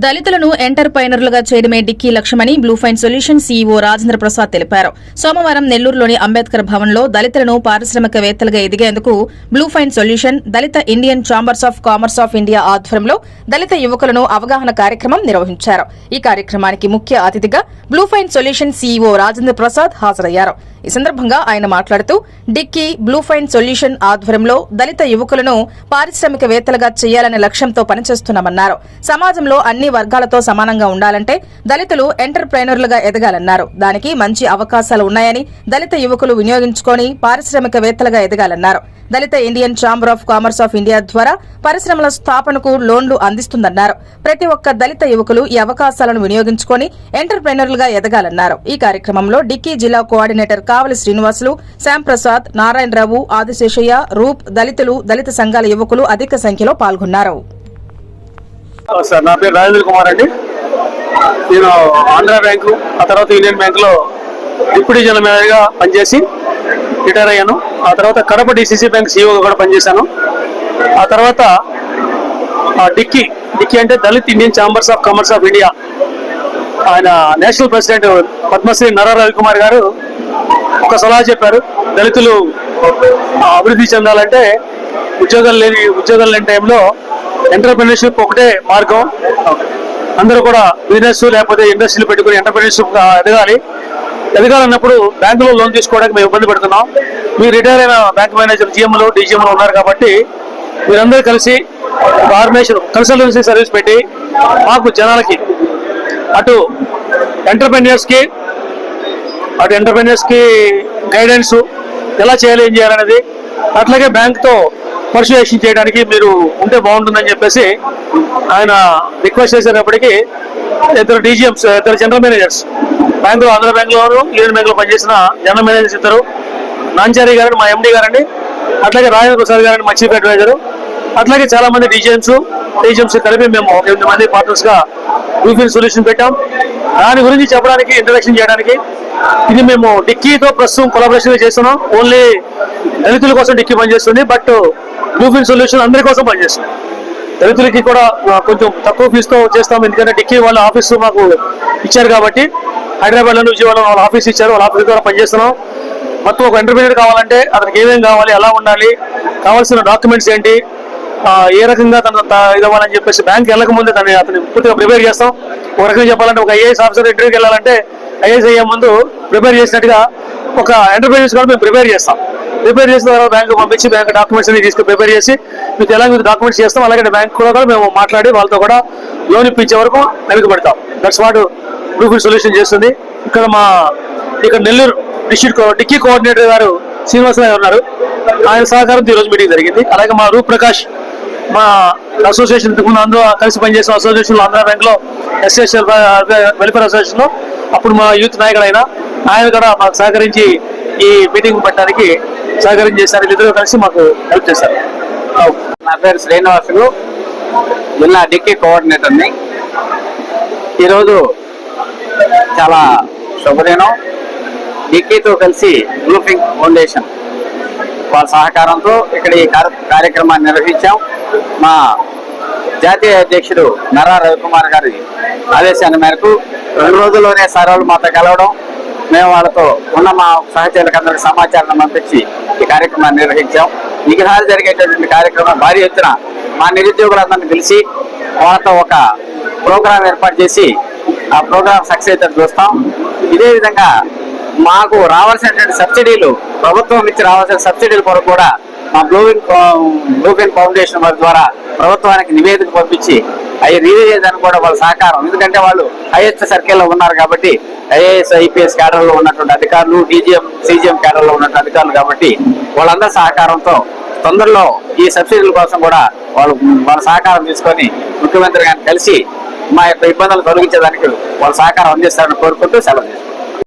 దళితులను ఎంటర్ప్రైనర్లుగా చేయడమే డిక్కీ లక్ష్యమని blue fine solution CEO Rajendra Prasad తెలిపారు. సోమవారం నెల్లూరులోని అంబేద్కర్ భవన్లో దళితులను పారిశ్రామికవేత్తలుగా ఎదిగేందుకు blue fine solution Dalit Indian chambers of commerce of India ఆధ్వర్యంలో దళిత యువకులను అవగాహన కార్యక్రమం నిర్వహించారు. ఈ కార్యక్రమానికి ముఖ్య అతిథిగా blue fine solution CEO Rajendra Prasad హాజరయ్యారు. ఈ సందర్భంగా ఆయన మాట్లాడుతూ డిక్కీ బ్లూ ఫైన్ సొల్యూషన్ ఆధ్వర్యంలో దళిత యువకులను పారిశ్రామికవేత్తలుగా చేయాలనే లక్ష్యంతో పనిచేస్తున్నామన్నారు. సమాజంలో అన్ని వర్గాలతో సమానంగా ఉండాలంటే దళితులు ఎంటర్ప్రైనర్లుగా ఎదగాలన్నారు. దానికి మంచి అవకాశాలు ఉన్నాయని దళిత యువకులు వినియోగించుకొని పారిశ్రామికవేత్తలుగా ఎదగాలన్నారు. Dalit Indian chamber of commerce of India ద్వారా పరిశ్రమల స్థాపనకు లోన్లు అందిస్తుందన్నారు. ప్రతి ఒక్క దళిత యువకులు ఈ అవకాశాలను వినియోగించుకొని ఎంటర్ప్రైనర్లుగా ఎదగాలన్నారు. ఈ కార్యక్రమంలో డిక్కీ జిల్లా కోఆర్డినేటర్ కావలి శ్రీనివాసులు శ్యాంప్రసాద్ నారాయణరావు ఆదిశేషయ్య రూప్ దళితులు దళిత సంఘాల యువకులు అధిక సంఖ్యలో పాల్గొన్నారు. సార్ నా పేరు రాజేంద్ర కుమార్ అండి. నేను ఆంధ్ర బ్యాంకు ఆ తర్వాత యూనియన్ బ్యాంకులో డిప్యూటీ జనరల్ మేనేజర్గా పనిచేసి రిటైర్ అయ్యాను. ఆ తర్వాత కడప డిసిసి బ్యాంక్ సీఈఓగా కూడా పనిచేశాను. ఆ తర్వాత ఆ డిక్కీ డిక్కీ అంటే Dalit Indian chambers of commerce of India. ఆయన నేషనల్ ప్రెసిడెంట్ పద్మశ్రీ నరా రవికుమార్ గారు ఒక సలహా చెప్పారు దళితులు అభివృద్ధి చెందాలంటే ఉద్యోగాలు లేని ఉద్యోగాలు లేని టైంలో ఎంటర్ప్రినర్షిప్ ఒకటే మార్గం. అందరూ కూడా బిజినెస్ లేకపోతే ఇండస్ట్రీలు పెట్టుకుని ఎంటర్ప్రినర్షిప్ ఎదగాలి. ఎదగాలన్నప్పుడు బ్యాంకులో లోన్ తీసుకోవడానికి మేము ఇబ్బంది పడుతున్నాం. మీరు రిటైర్ అయిన బ్యాంక్ మేనేజర్ జిఎంలు డిజిఎంలు ఉన్నారు కాబట్టి మీరందరూ కలిసి ఫార్మేషన్ కన్సల్టెన్సీ సర్వీస్ పెట్టి మాకు జనాలకి అటు ఎంటర్ప్రెన్యూర్స్కి అటు ఎంటర్ప్రెన్యూర్స్కి గైడెన్స్ ఎలా చేయాలి ఏం చేయాలనేది అట్లాగే బ్యాంక్తో పర్సువేషన్ చేయడానికి మీరు ఉంటే బాగుంటుందని చెప్పేసి ఆయన రిక్వెస్ట్ చేసేటప్పటికీ ఇద్దరు డీజీఎంస్ ఇద్దరు జనరల్ మేనేజర్స్ బ్యాంకులో ఆంధ్ర బ్యాంకులో యూనియన్ బ్యాంకులో పనిచేసిన జనరల్ మేనేజర్స్ ఇద్దరు నాంచారి గారని మా ఎండీ గారండి అట్లాగే రాజేంద్ర ప్రసాద్ గారని మా చీఫ్ అడ్వైజర్ అట్లాగే చాలా మంది డీజీఎంస్ డీజీఎంస్ కలిపి మేము ఒక ఎనిమిది మంది పార్టనర్స్గా రూఫిన్ సొల్యూషన్ పెట్టాం. దాని గురించి చెప్పడానికి ఇంట్రడక్షన్ చేయడానికి ఇది మేము డిక్కీతో ప్రస్తుతం కొలాబరేషన్ చేస్తున్నాం. ఓన్లీ దళితుల కోసం డిక్కీ పనిచేస్తుంది. బట్ రూఫిన్ సొల్యూషన్ అందరి కోసం పనిచేస్తుంది. దళితులకి కూడా కొంచెం తక్కువ ఫీజుతో చేస్తాం. ఎందుకంటే డిక్కీ వాళ్ళ ఆఫీస్ మాకు ఇచ్చారు కాబట్టి హైదరాబాద్లో నుంచి విజయవాడలో వాళ్ళ ఆఫీస్ ఇచ్చారు. వాళ్ళ ఆఫీస్ ద్వారా పనిచేస్తున్నాం. మొత్తం ఒక ఎంటర్ప్రీనర్ కావాలంటే అతనికి ఏమేమి కావాలి ఎలా ఉండాలి కావాల్సిన డాక్యుమెంట్స్ ఏంటి ఏ రకంగా తన త- చెప్పేసి బ్యాంక్ వెళ్ళక ముందే తను అతను పూర్తిగా ప్రిపేర్ చేస్తాం. ఒక రకంగా చెప్పాలంటే ఒక ఐఏఎస్ ఆఫీసర్ ఇంటర్వ్యూకి వెళ్ళాలంటే ఐఏఎస్ అయ్యే ముందు ప్రిపేర్ చేసినట్టుగా ఒక ఎంటర్ప్రైజెస్ కూడా మేము ప్రిపేర్ చేస్తాం. ప్రిపేర్ చేసిన తర్వాత బ్యాంక్ పంపించి బ్యాంక్ డాక్యుమెంట్స్ అన్ని తీసుకుని ప్రిపేర్ చేసి మీకు ఎలా మీరు డాక్యుమెంట్స్ చేస్తాం. అలాగే బ్యాంక్ కూడా కూడా మేము మాట్లాడి వాళ్ళతో కూడా లోన్ ఇప్పించే వరకు వెనుకబడతాం దట్స్ వాట్ బ్లూఫిల్ సొల్యూషన్ చేస్తుంది. ఇక్కడ మా ఇక్కడ నెల్లూరు డిస్ట్రిక్ట్ డిక్కీ కోఆర్డినేటర్ గారు శ్రీనివాసరావు ఉన్నారు. ఆయన సహకారంతో ఈ రోజు మీటింగ్ జరిగింది. అలాగే మా రూప్ ప్రకాష్ మా అసోసియేషన్ ఇంతకుముందు అందరూ కలిసి పనిచేసిన అసోసియేషన్లో ఆంధ్ర బ్యాంక్లో ఎస్ఎస్ఎల్ వెల్ఫేర్ అసోసియేషన్లో. అప్పుడు మా యూత్ నాయకుడు ఆయన కూడా మాకు సహకరించి ఈ మీటింగ్ పెట్టడానికి సహకారం చేశారు. వీళ్ళిద్దరూ కలిసి మాకు హెల్ప్ చేశారు. నా పేరు శ్రీనివాసులు. జిల్లా డిక్కీ కోఆర్డినేటర్ని ఈరోజు చాలా శుభదినం. డిక్కీతో కలిసి బ్లూఫింగ్ ఫౌండేషన్ వాళ్ళ సహకారంతో ఇక్కడ ఈ కార్య- కార్యక్రమాన్ని నిర్వహించాం. మా జాతీయ అధ్యక్షుడు నరా రవికుమార్ గారి ఆదేశాన్ని మేరకు రెండు రోజుల్లోనే సార్ వాళ్ళు మాతో కలవడం మేము వాళ్ళతో ఉన్న మా సహచరులకు అందరికి సమాచారాన్ని పంపించి ఈ కార్యక్రమాన్ని నిర్వహించాం. ఈసారి జరిగేటటువంటి కార్యక్రమం భారీ ఎత్తున మా నిరుద్యోగులందరినీ పిలిచి వాళ్ళతో ఒక ప్రోగ్రాం ఏర్పాటు చేసి ఆ ప్రోగ్రాం సక్సెస్ అయితే చూస్తాం. ఇదే విధంగా మాకు రావాల్సినటువంటి సబ్సిడీలు ప్రభుత్వం ఇచ్చి రావాల్సిన సబ్సిడీల కొరకు కూడా మా బ్లూవిన్ బ్లూవిన్ ఫౌండేషన్ వారి ద్వారా ప్రభుత్వానికి నివేదిక పంపించి అవి రిలీజ్ చేయడానికి కూడా వాళ్ళ సహకారం. ఎందుకంటే వాళ్ళు హైయెస్ట్ సర్కిల్లో ఉన్నారు కాబట్టి ఐఏఎస్ ఐపీఎస్ క్యాడర్లో ఉన్నటువంటి అధికారులు డీజీఎం సీజీఎం క్యాడర్లో ఉన్నటువంటి అధికారులు కాబట్టి వాళ్ళందరి సహకారంతో తొందరలో ఈ సబ్సిడీల కోసం కూడా వాళ్ళు వాళ్ళ సహకారం తీసుకొని ముఖ్యమంత్రి గారిని కలిసి మా యొక్క ఇబ్బందులు తొలగించేదానికి వాళ్ళ సహకారం అందిస్తారని కోరుకుంటూ సెలవు తీసుకుంటాం